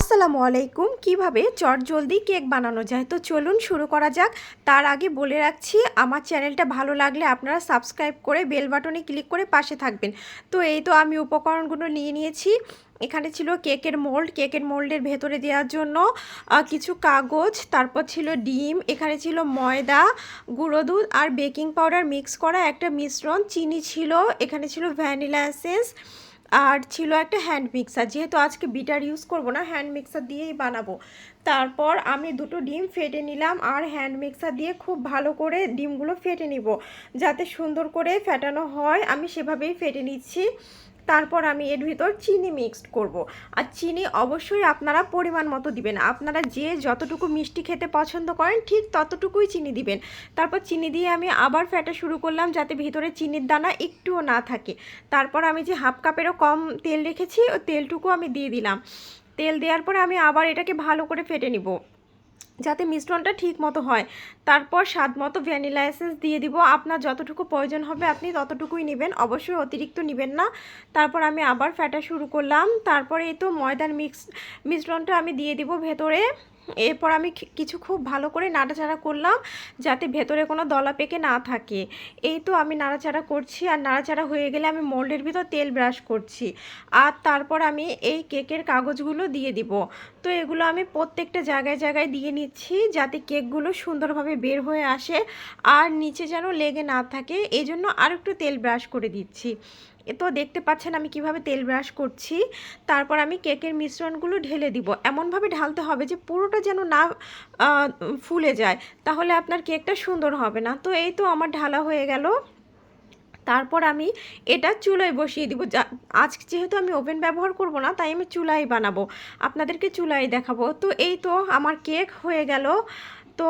আসসালামু আলাইকুম। কীভাবে চট জলদি কেক বানানো যায়? তো চলুন শুরু করা যাক। তার আগে বলে রাখছি, আমার চ্যানেলটা ভালো লাগলে আপনারা সাবস্ক্রাইব করে বেল বাটনে ক্লিক করে পাশে থাকবেন। তো এই তো আমি উপকরণগুলো নিয়ে নিয়েছি। এখানে ছিল কেকের মোল্ড। কেকের মোল্ডের ভেতরে দেওয়ার জন্য কিছু কাগজ, তারপর ছিল ডিম, এখানে ছিল ময়দা, গুঁড়ো দুধ আর বেকিং পাউডার মিক্স করা একটা মিশ্রণ। চিনি ছিল, এখানে ছিল ভ্যানিলা এসেন্স আর ছিল একটা হ্যান্ড মিক্সার যেহেতু আজকে বিটার ইউজ করব না হ্যান্ড মিক্সার দিয়েই বানাবো। তারপর আমি দুটো ডিম ফেটে নিলাম আর হ্যান্ড মিক্সার দিয়ে খুব ভালো করে ডিমগুলো ফেটে নিব। যাতে সুন্দর করে ফেটানো হয়, আমি সেভাবেই ফেটে নিচ্ছি। তারপর আমি এর ভিতর চিনি মিক্সড করব। আর চিনি অবশ্যই আপনারা পরিমাণ মতো দিবেন। আপনারা যে যতটুকু মিষ্টি খেতে পছন্দ করেন, ঠিক ততটুকুই চিনি দিবেন। তারপর চিনি দিয়ে আমি আবার ফ্যাটা শুরু করলাম যাতে ভিতরে চিনির দানা একটুও না থাকে। তারপর আমি যে হাফ কাপেরও কম তেল রেখেছি ও তেলটুকু আমি দিয়ে দিলাম। তেল দেওয়ার পরে আমি আবার এটাকে ভালো করে ফেটে নিব। যাতে মিশ্রণটা ঠিক মতো হয়। তারপর স্বাদ মতো ভ্যানিলা এসেন্স দিয়ে দিব। আপনার যতটুকু প্রয়োজন হবে আপনি ততটুকুই নেবেন। অবশ্যই অতিরিক্ত নেবেন না। তারপর আমি আবার ফ্যাটা শুরু করলাম। তারপরে এই তো ময়দার মিক্স মিশ্রণটা আমি দিয়ে দিব ভেতরে। এরপর আমি কিছু খুব ভালো করে নাড়াচাড়া করলাম যাতে ভেতরে কোনো দলা পেকে না থাকে। এই তো আমি নাড়াচাড়া করছি আর নাড়াচাড়া হয়ে গেলে আমি মোল্ডের ভিতর তেল ব্রাশ করছি। আর তারপর আমি এই কেকের কাগজগুলো দিয়ে দিব। তো এগুলো আমি প্রত্যেকটা জায়গায় জায়গায় দিয়ে নিচ্ছি যাতে কেকগুলো সুন্দরভাবে বের হয়ে আসে আর নিচে যেন লেগে না থাকে। এই জন্য আর একটু তেল ব্রাশ করে দিচ্ছি। তো দেখতে পাচ্ছেন আমি কীভাবে তেল ব্রাশ করছি। তারপর আমি কেকের মিশ্রণগুলো ঢেলে দিব। এমনভাবে ঢালতে হবে যে পুরোটা যেন না ফুলে যায়। তাহলে আপনার কেকটা সুন্দর হবে না। তো এই তো আমার ঢালা হয়ে গেল। তারপর আমি এটা চুলায় বসিয়ে দিব। আজ যেহেতু আমি ওভেন ব্যবহার করব না, তাই আমি চুলায় বানাবো। আপনাদেরকে চুলায় দেখাবো। তো এই তো আমার কেক হয়ে গেল। তো